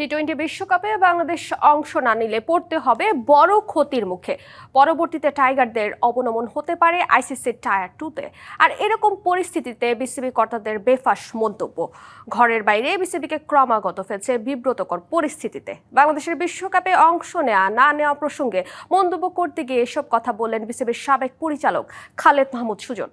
T twenty বিশ্বকাপে বাংলাদেশ অংশ না নিলে পড়তে হবে বড় ক্ষতির মুখে। পরবর্তীতে টাইগারদের অবনমন হতে পারে আইসিসির টায়ার টুতে। আর এরকম পরিস্থিতিতে বিসিবি কর্তাদের বেফাস মন্তব্য। ঘরের বাইরে বিসিবিকে ক্রমাগত ফেলছে বিব্রতকর পরিস্থিতিতে। বাংলাদেশের বিশ্বকাপে অংশ নেওয়া না নেওয়া প্রসঙ্গে মন্তব্য করতে গিয়ে এসব কথা বললেন বিসিবির সাবেক পরিচালক খালেদ মাহমুদ সুজন।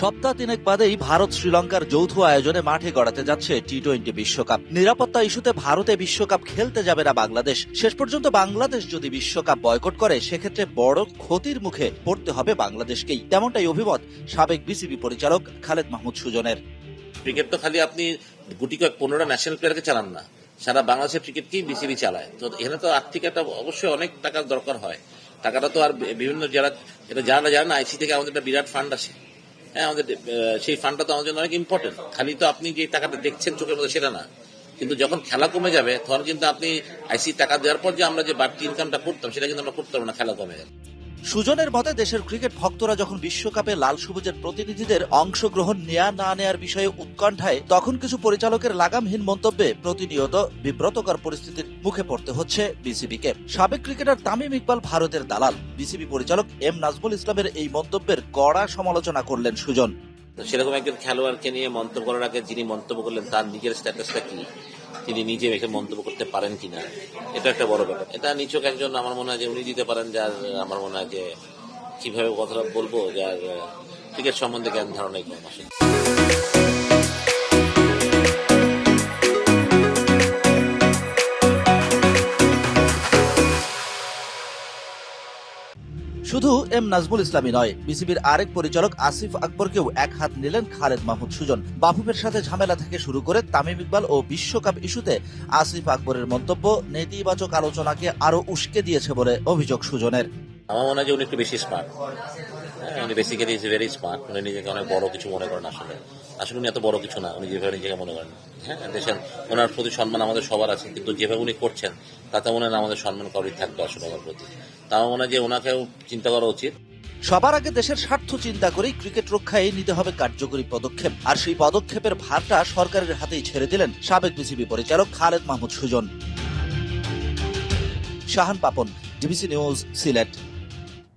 সপ্তাহ তিনেক বাদেই ভারত শ্রীলঙ্কার যৌথ আয়োজনে মাঠে গড়াতে যাচ্ছে টি টোয়েন্টি বিশ্বকাপ। নিরাপত্তা ইস্যুতে ভারতে বিশ্বকাপ খেলতে যাবে না বাংলাদেশ। শেষ পর্যন্ত বাংলাদেশ যদি বিশ্বকাপ বয়কট করে, সেক্ষেত্রে বড় ক্ষতির মুখে পড়তে হবে বাংলাদেশকেই। তেমনটাই অভিমত সাবেক বিসিবি পরিচালক খালেদ মাহমুদ সুজনের। ক্রিকেট তো খালি আপনি গুটি কয়েক পনেরোটা ন্যাশনাল প্লেয়ারকে চালান না। সারা বাংলাদেশের ক্রিকেটকেই বিসিবি চালায়। তো এখানে তো আর্থিক একটা অবশ্যই অনেক টাকার দরকার হয়। টাকাটা তো আর বিভিন্ন যারা এটা যারা না জানেন আইসি থেকে আমাদের একটা বিরাট ফান্ড আছে আমাদের আহ, সেই ফান্ডটা তো আমাদের জন্য অনেক ইম্পর্টেন্ট খালি তো আপনি যে টাকাটা দেখছেন চোখের মধ্যে সেটা না। কিন্তু যখন খেলা কমে যাবে তখন কিন্তু আপনি আইসি টাকা দেওয়ার পর যে আমরা যে বাড়তি ইনকামটা করতাম সেটা কিন্তু আমরা করতে পারব না খেলা কমে গেলে সুজনের মতে, দেশের ক্রিকেট ভক্তরা যখন বিশ্বকাপে লাল সবুজের প্রতিনিধিদের অংশগ্রহণ নেয়া না নেয়ার বিষয়ে উৎকণ্ঠায়, তখন কিছু পরিচালকের লাগামহীন মন্তব্যে প্রতিনিয়ত বিব্রতকর পরিস্থিতির মুখে পড়তে হচ্ছে বিসিবিকে। সাবেক ক্রিকেটার তামিম ইকবাল ভারতের দালাল। বিসিবি পরিচালক এম নাজমুল ইসলামের এই মন্তব্যের কড়া সমালোচনা করলেন সুজন। সেরকম একজন খেলোয়াড়কে নিয়ে মন্তব্য করার আগে যিনি মন্তব্য করলেন, তার নিজের স্ট্যাটাসটা কি? তিনি নিজে এসে মন্তব্য করতে পারেন কিনা, এটা একটা বড় ব্যাপার। এটা নিচক একজন, আমার মনে হয় যে উনি দিতে পারেন, যার, আমার মনে হয় যে কীভাবে কথাটা বলব, যার ক্রিকেট সম্বন্ধে জ্ঞান ধারণাই কম আসলে শুধু এম নাজমুল ইসলামী নয়, বিসিবির আরেক পরিচালক আসিফ আকবরকেও এক হাত নিলেন খালেদ মাহমুদ সুজন। বাফুফের সাথে ঝামেলা থেকে শুরু করে তামিম ইকবাল ও বিশ্বকাপ ইস্যুতে আসিফ আকবরের মন্তব্য নেতিবাচক আলোচনাকে আরও উস্কে দিয়েছে বলে অভিযোগ সুজনের। আমার মনে হয় যে উনি একটু বেশি স্মার্ট হ্যাঁ উনি বেসিক্যালি ইজ ভেরি স্মার্ট উনি নিজেকে অনেক বড় কিছু মনে করেন আসলে। আসলে উনি এত বড় কিছু না, উনি যেভাবে নিজেকে মনে করেন। হ্যাঁ দেশের ওনার প্রতি সম্মান আমাদের সবার আছে, কিন্তু যেভাবে উনি করছেন, তাতে মনে হয় আমাদের সম্মান কারোরই থাকবে আসলে ওনার প্রতি। তা আমার মনে হয় যে ওনাকেও চিন্তা করা উচিত। সবার আগে দেশের স্বার্থ চিন্তা করেই ক্রিকেট রক্ষায় নিতে হবে কার্যকরী পদক্ষেপ। আর সেই পদক্ষেপের ভারটা সরকারের হাতেই ছেড়ে দিলেন সাবেক বিসিবি পরিচালক Khaled Mahmud Sujan. Shahan Papon, DBC news, Sylhet.